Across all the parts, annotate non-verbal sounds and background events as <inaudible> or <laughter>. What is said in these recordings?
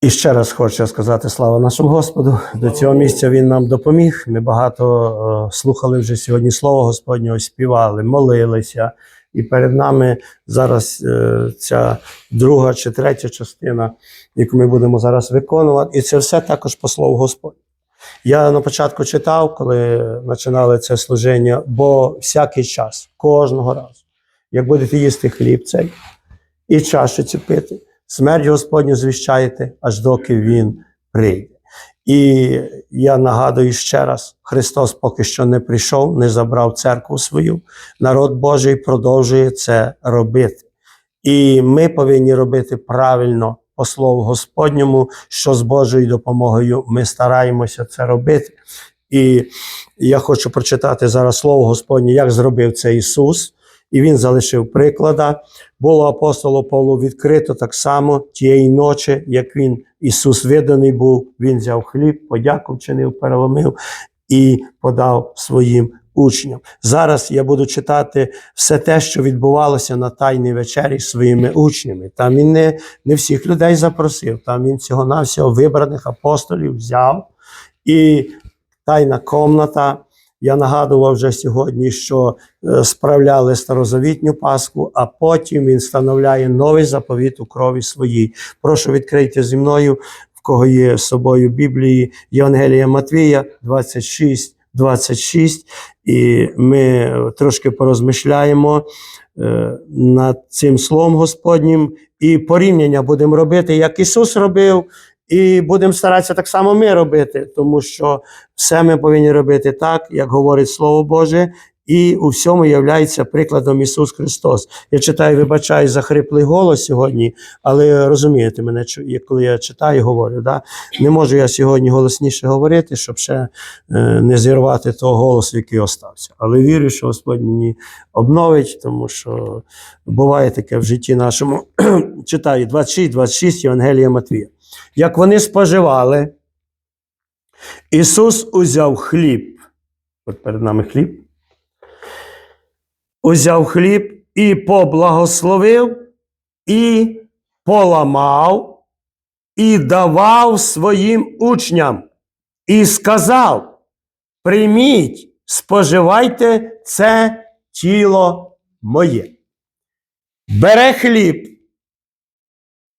І ще раз хочу сказати слава нашому Господу. До цього місця Він нам допоміг. Ми багато е, слухали вже сьогодні Слово Господнього, співали, молилися. І перед нами зараз е, ця друга чи третя частина, яку ми будемо зараз виконувати. І це все також по слову Господню. Я на початку читав, коли починали це служіння, бо всякий час, кожного разу, як будете їсти хліб цей і чашу цю пити, смерть Господню звіщаєте, аж доки Він прийде. І я нагадую ще раз: Христос поки що не прийшов, не забрав церкву свою. Народ Божий продовжує це робити. І ми повинні робити правильно по слову Господньому, що з Божою допомогою ми стараємося це робити. І я хочу прочитати зараз слово Господнє, як зробив це Ісус. І він залишив приклада. Було апостолу Павлу відкрито так само тієї ночі, як він Ісус виданий був, він взяв хліб, подяку вчинив, переломив і подав своїм учням. Зараз я буду читати все те, що відбувалося на Тайній вечері своїми учнями. Там він не, не всіх людей запросив, там він всього навсього вибраних апостолів взяв. І тайна комната. Я нагадував вже сьогодні, що е, справляли старозавітню Пасху, а потім він встановляє новий заповіт у крові своїй. Прошу відкрийте зі мною, в кого є з собою Біблії, Євангелія Матвія 26, 26. І ми трошки порозмишляємо е, над цим словом Господнім, і порівняння будемо робити, як Ісус робив. І будемо старатися так само ми робити, тому що все ми повинні робити так, як говорить Слово Боже, і у всьому являється прикладом Ісус Христос. Я читаю, вибачаю за хриплий голос сьогодні, але розумієте мене, коли я читаю, говорю. Да? Не можу я сьогодні голосніше говорити, щоб ще е, не зірвати того голосу, який остався. Але вірю, що Господь мені обновить, тому що буває таке в житті нашому. <clears throat> Читаю 26, 26 Євангелія Матвія. Як вони споживали, Ісус узяв хліб. От перед нами хліб. Узяв хліб і поблагословив, і поламав, і давав своїм учням, і сказав: Прийміть, споживайте це тіло моє. Бере хліб.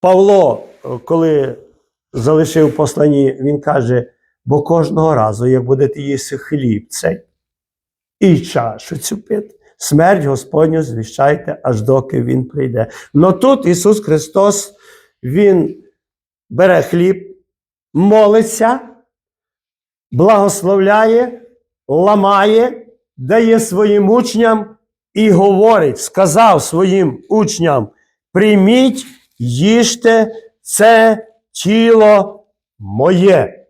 Павло, коли залишив посланні, він каже: бо кожного разу, як будете їсти хліб цей і чашу цю пити, смерть Господню звіщайте, аж доки Він прийде. Но тут Ісус Христос, Він бере хліб, молиться, благословляє, ламає, дає своїм учням і говорить, сказав своїм учням: прийміть, їжте це тіло моє.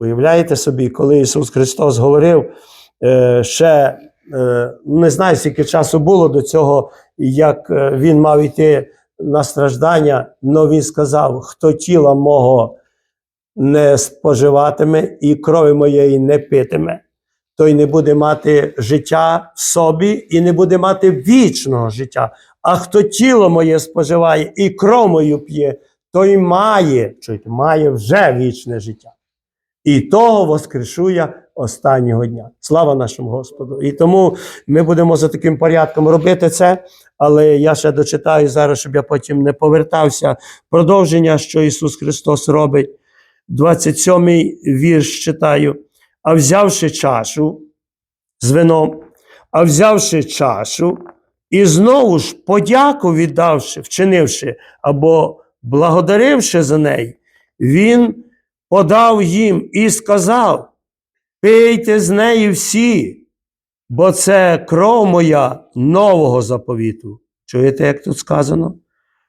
Уявляєте собі, коли Ісус Христос говорив е, ще е, не знаю, скільки часу було до цього, як е, Він мав йти на страждання, але Він сказав: хто тіла мого не споживатиме і крові моєї не питиме, той не буде мати життя в собі і не буде мати вічного життя. А хто тіло моє споживає і кров мою п'є, той має, чуєте, має вже вічне життя. І того воскрешу я останнього дня. Слава нашому Господу. І тому ми будемо за таким порядком робити це. Але я ще дочитаю зараз, щоб я потім не повертався. Продовження, що Ісус Христос робить. 27-й вірш читаю. А взявши чашу з вином, а взявши чашу, і знову ж подяку віддавши, вчинивши або благодаривши за неї, він подав їм і сказав: Пийте з неї всі, бо це кров моя нового заповіту. Чуєте, як тут сказано?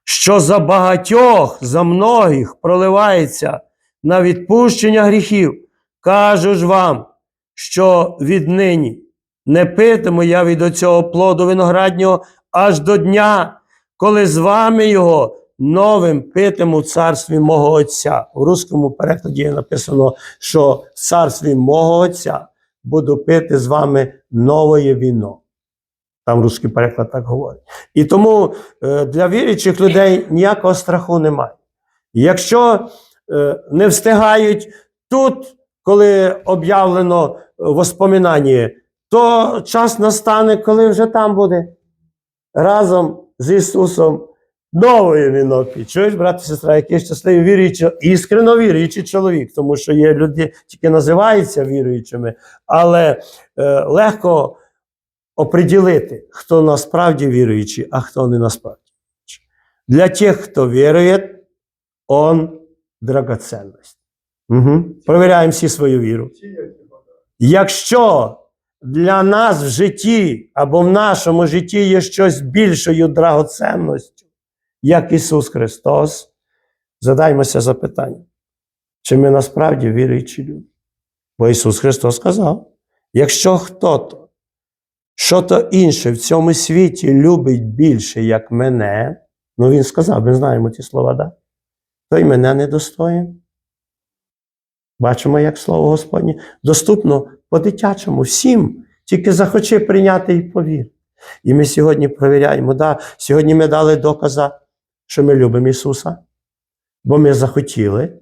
Що за багатьох, за многих проливається на відпущення гріхів. Кажу ж вам, що віднині не питиму я від оцього плоду винограднього аж до дня, коли з вами його новим питиму в царстві мого Отця. У русскому перекладі написано, що в царстві мого Отця буду пити з вами нове віно. Там русський переклад так говорить. І тому е, для віруючих людей ніякого страху немає. Якщо е, не встигають тут, коли об'явлено воспоминання, то час настане, коли вже там буде разом з Ісусом нової вінопі. Чуєш, брат і сестра, який щасливий віруючий, іскрено віруючий чоловік, тому що є люди, які називаються віруючими, але е, легко оприділити, хто насправді віруючий, а хто не насправді. Для тих, хто вірує, он драгоценність. Угу. Провіряємо всі свою віру. Якщо для нас в житті або в нашому житті є щось більшою драгоценністю, як Ісус Христос, задаймося запитанням, чи ми насправді віруючі люди? Бо Ісус Христос сказав: якщо хто-то, що-то інше в цьому світі любить більше, як мене, ну Він сказав, ми знаємо ці слова, да? то й мене не достоїн. Бачимо, як слово Господнє доступно по-дитячому всім, тільки захочи прийняти і повір. І ми сьогодні провіряємо, да, сьогодні ми дали докази, що ми любимо Ісуса, бо ми захотіли,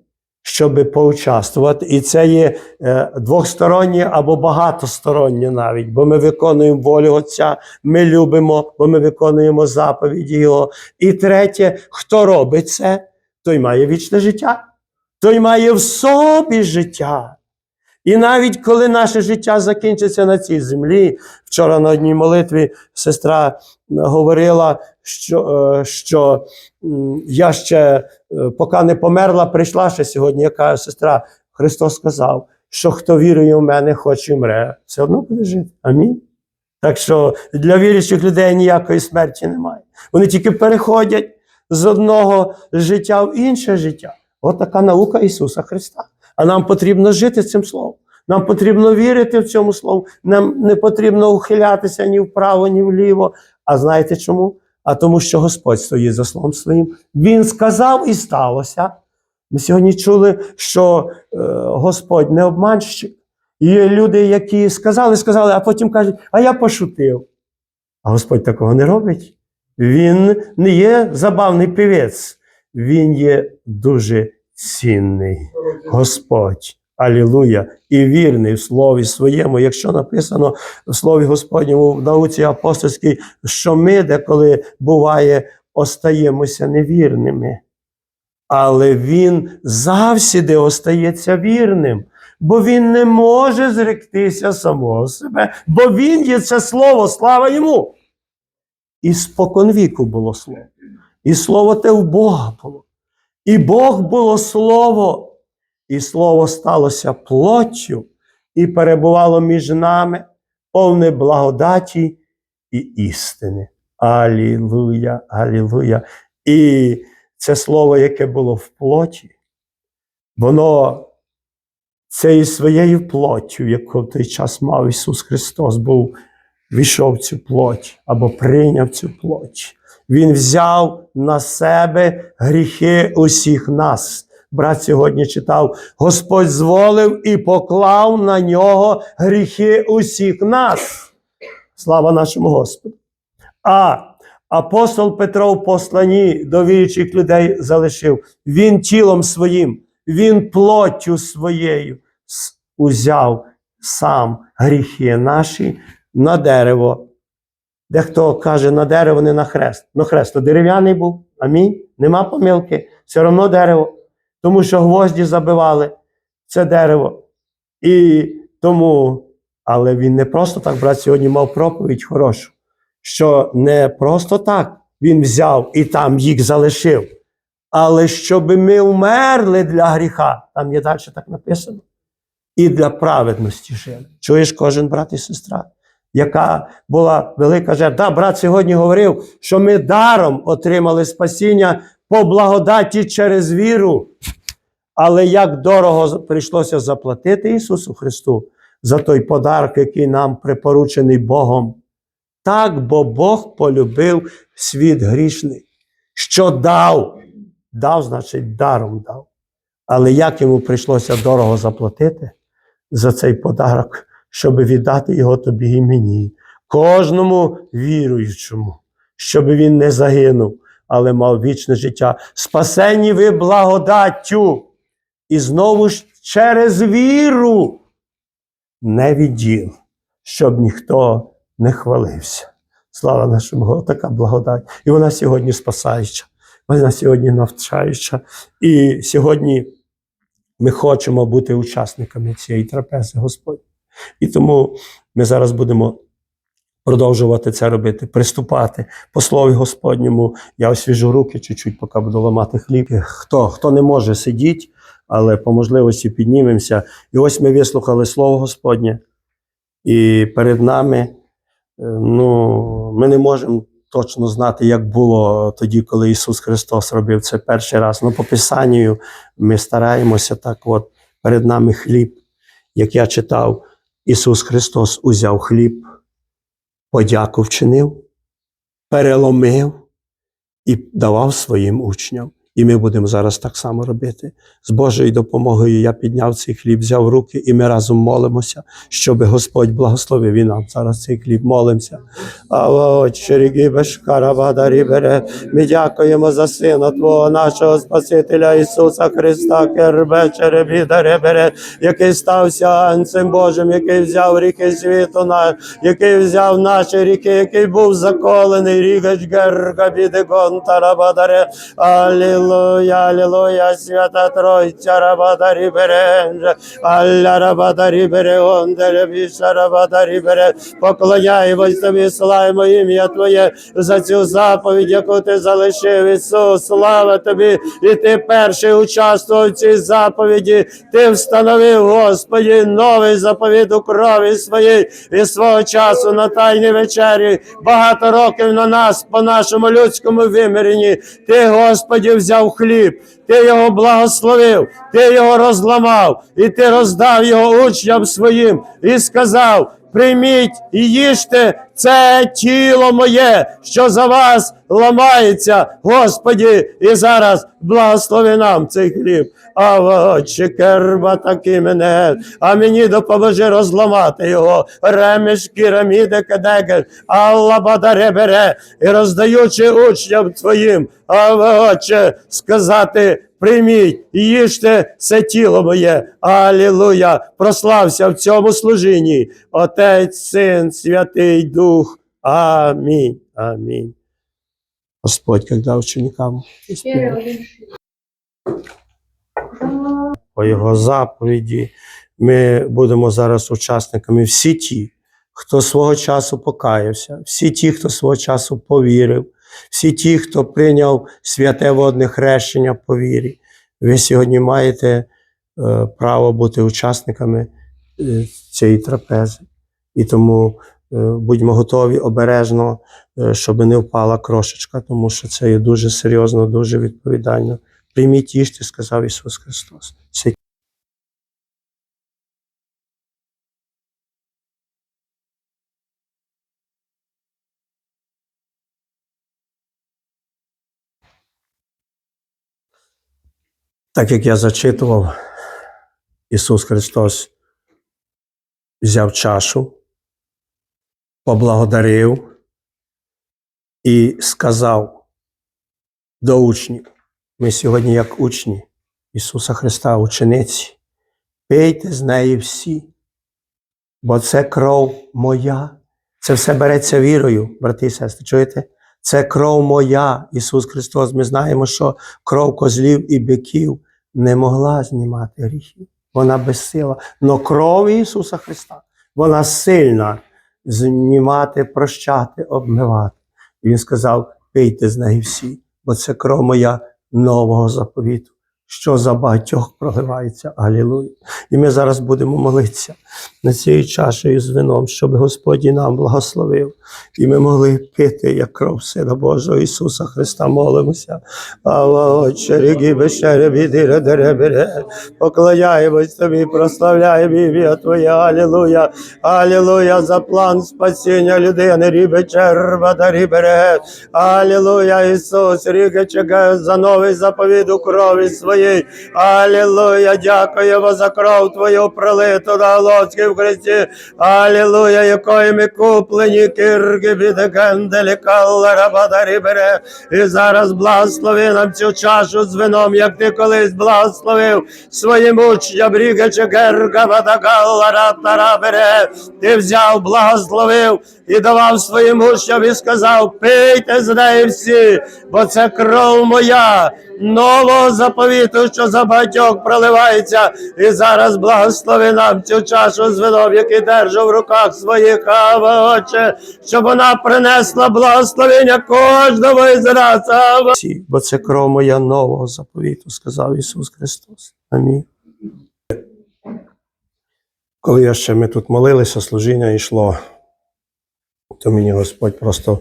щоб поучаствувати. І це є е, двохстороннє або багатостороннє навіть, бо ми виконуємо волю Отця, ми любимо, бо ми виконуємо заповіді Його. І третє, хто робить це, той має вічне життя той має в собі життя. І навіть коли наше життя закінчиться на цій землі, вчора на одній молитві сестра говорила, що, е, що я ще, е, поки не померла, прийшла ще сьогодні. Я кажу, сестра, Христос сказав, що хто вірує в мене, хоч і мре, все одно буде жити. Амінь. Так що для віруючих людей ніякої смерті немає. Вони тільки переходять з одного життя в інше життя. От така наука Ісуса Христа. А нам потрібно жити цим Словом. Нам потрібно вірити в цьому Слову. Нам не потрібно ухилятися ні вправо, ні вліво. А знаєте чому? А тому, що Господь стоїть за Словом Своїм. Він сказав і сталося. Ми сьогодні чули, що е, Господь не обманщик. Є люди, які сказали, сказали, а потім кажуть, а я пошутив. А Господь такого не робить. Він не є забавний півець. Він є дуже цінний Господь. Алілуя! І вірний в слові своєму. Якщо написано в слові Господньому в науці апостольській, що ми деколи буває, остаємося невірними. Але він завсіди остається вірним, бо він не може зректися самого себе, бо він є це слово, слава йому. І споконвіку було слово. І слово те в Бога було. І Бог було слово, і слово сталося плоттю, і перебувало між нами повне благодаті і істини. Алілуя, алілуя. І це слово, яке було в плоті, воно цією своєю плоттю, яку в той час мав Ісус Христос, був, війшов в цю плоть або прийняв цю плоть. Він взяв на себе гріхи усіх нас. Брат сьогодні читав: Господь зволив і поклав на нього гріхи усіх нас. Слава нашому Господу. А апостол Петро в посланні до віруючих людей залишив. Він тілом своїм, він плоттю своєю узяв сам гріхи наші на дерево. Дехто каже на дерево, не на хрест. Ну, хрест то дерев'яний був. Амінь. Нема помилки. Все одно дерево. Тому що гвозді забивали це дерево. І тому, але він не просто так, брат, сьогодні мав проповідь хорошу, що не просто так він взяв і там їх залишив, але щоб ми вмерли для гріха. Там є далі так написано. І для праведності жили. Чуєш кожен брат і сестра? яка була велика жертва. Да, брат сьогодні говорив, що ми даром отримали спасіння по благодаті через віру. Але як дорого прийшлося заплатити Ісусу Христу за той подарок, який нам припоручений Богом. Так, бо Бог полюбив світ грішний, що дав. Дав, значить, даром дав. Але як йому прийшлося дорого заплатити за цей подарок? щоб віддати його тобі і мені, кожному віруючому, щоб він не загинув, але мав вічне життя. Спасені ви благодаттю. і знову ж через віру, не від діл, щоб ніхто не хвалився. Слава нашому Богу, така благодать. І вона сьогодні спасаюча, вона сьогодні навчаюча. І сьогодні ми хочемо бути учасниками цієї трапези, Господь. І тому ми зараз будемо продовжувати це робити, приступати по слові Господньому. Я освіжу руки чуть-чуть, поки буду ламати хліб. Хто, хто не може сидіть, але по можливості піднімемося. І ось ми вислухали Слово Господнє, і перед нами е, ну, ми не можемо точно знати, як було тоді, коли Ісус Христос робив це перший раз. Ну, по Писанню ми стараємося так, от перед нами хліб, як я читав, Ісус Христос узяв хліб, подяку вчинив, переломив і давав своїм учням. І ми будемо зараз так само робити. З Божою допомогою я підняв цей хліб, взяв руки, і ми разом молимося, щоб Господь благословив і нам. Зараз цей хліб молимося. Ми дякуємо за Сина Твого, нашого Спасителя Ісуса Христа, кербе черебі даре який стався анцем Божим, який взяв ріки світу, на, який взяв наші ріки, який був заколений, рігач герга бідегон тарабадаре. Алілуя, алілуя, свята Тройця, рабадарі бере, Алля рабадарі бере, онделе біша рабадарі бере, поклоняємось тобі, славимо ім'я Твоє за цю заповідь, яку ти залишив, Ісус, слава тобі, і ти перший участвував в цій заповіді, ти встановив, Господі, новий заповідь у крові своїй. І свого часу на тайній вечері, багато років на нас, по нашому людському виміренні, ти, Господі, взяв хліб, ти його благословив, ти його розламав, і ти роздав його учням своїм і сказав: прийміть і їжте це тіло моє, що за вас ламається, Господі, і зараз благослови нам цей хліб. А керба таки мене, а мені допоможи розламати його. Ремеш кіраміде кедегель, Алла бадаре бере, і роздаючи учням твоїм, а отче, сказати. Прийміть і їжте це тіло моє. Алілуя! Прослався в цьому служінні. Отець, Син, Святий Дух. Амінь. Амінь. Господь, когда ученикам по його заповіді, ми будемо зараз учасниками всі ті, хто свого часу покаявся, всі ті, хто свого часу повірив, всі ті, хто прийняв святе водне хрещення по вірі. Ви сьогодні маєте е, право бути учасниками е, цієї трапези. І тому е, будьмо готові обережно, щоб не впала крошечка, тому що це є дуже серйозно, дуже відповідально. Прийміть їжте, сказав Ісус Христос. Так як я зачитував, Ісус Христос взяв чашу, поблагодарив і сказав до учнів: ми сьогодні, як учні Ісуса Христа, учениці, пийте з неї всі, бо це кров моя. Це все береться вірою, брати і сестри. Чуєте? Це кров моя, Ісус Христос. Ми знаємо, що кров козлів і биків не могла знімати гріхів. Вона безсила. Но кров Ісуса Христа, вона сильна знімати, прощати, обмивати. І Він сказав: пийте з неї всі, бо це кров моя нового заповіту, що за багатьох проливається. Алілуя. І ми зараз будемо молитися над цією чашею з вином, щоб Господь і нам благословив. І ми могли пити, як кров Сина Божого Ісуса Христа, молимося. Поклоняємось тобі, прославляємо ім'я Твоє, Алілуя, Алілуя, за план спасіння людини, рібе, черва, дарі, бере. Алілуя, Ісус, ріге, чекає за новий заповіт у крові своїй. Твоїй. Алілуя, дякуємо за кров Твою пролиту на Головській в Христі. Алілуя, якої ми куплені, кирги від генделі, каллера, бадарі бере. І зараз благослови нам цю чашу з вином, як ти колись благословив своїм учням, рігаче герга, бадагаллера, тара бере. Ти взяв, благословив і давав своїм учням і сказав, пийте з неї всі, бо це кров моя, нового заповіту, що за багатьох проливається. І зараз благослови нам цю чашу з вином, який держу в руках своїх, Ава, Отче, щоб вона принесла благословення кожному із нас. Ава. Бо це кров моя нового заповіту, сказав Ісус Христос. Амінь. Коли я ще ми тут молилися, служіння йшло, то мені Господь просто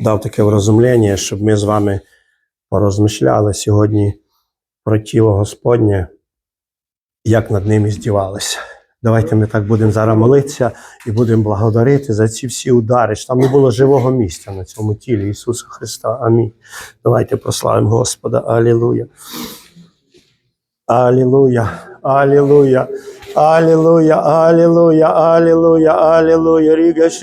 дав таке врозумлення, щоб ми з вами порозмишляли сьогодні про тіло Господнє, як над ним здівалися. Давайте ми так будемо зараз молитися і будемо благодарити за ці всі удари. що Там не було живого місця на цьому тілі Ісуса Христа. Амінь. Давайте прославимо Господа. Алілуя. Алілуя. Алілуя. Алілуя. Алілуя. Алілуя. Алілуя. Ріга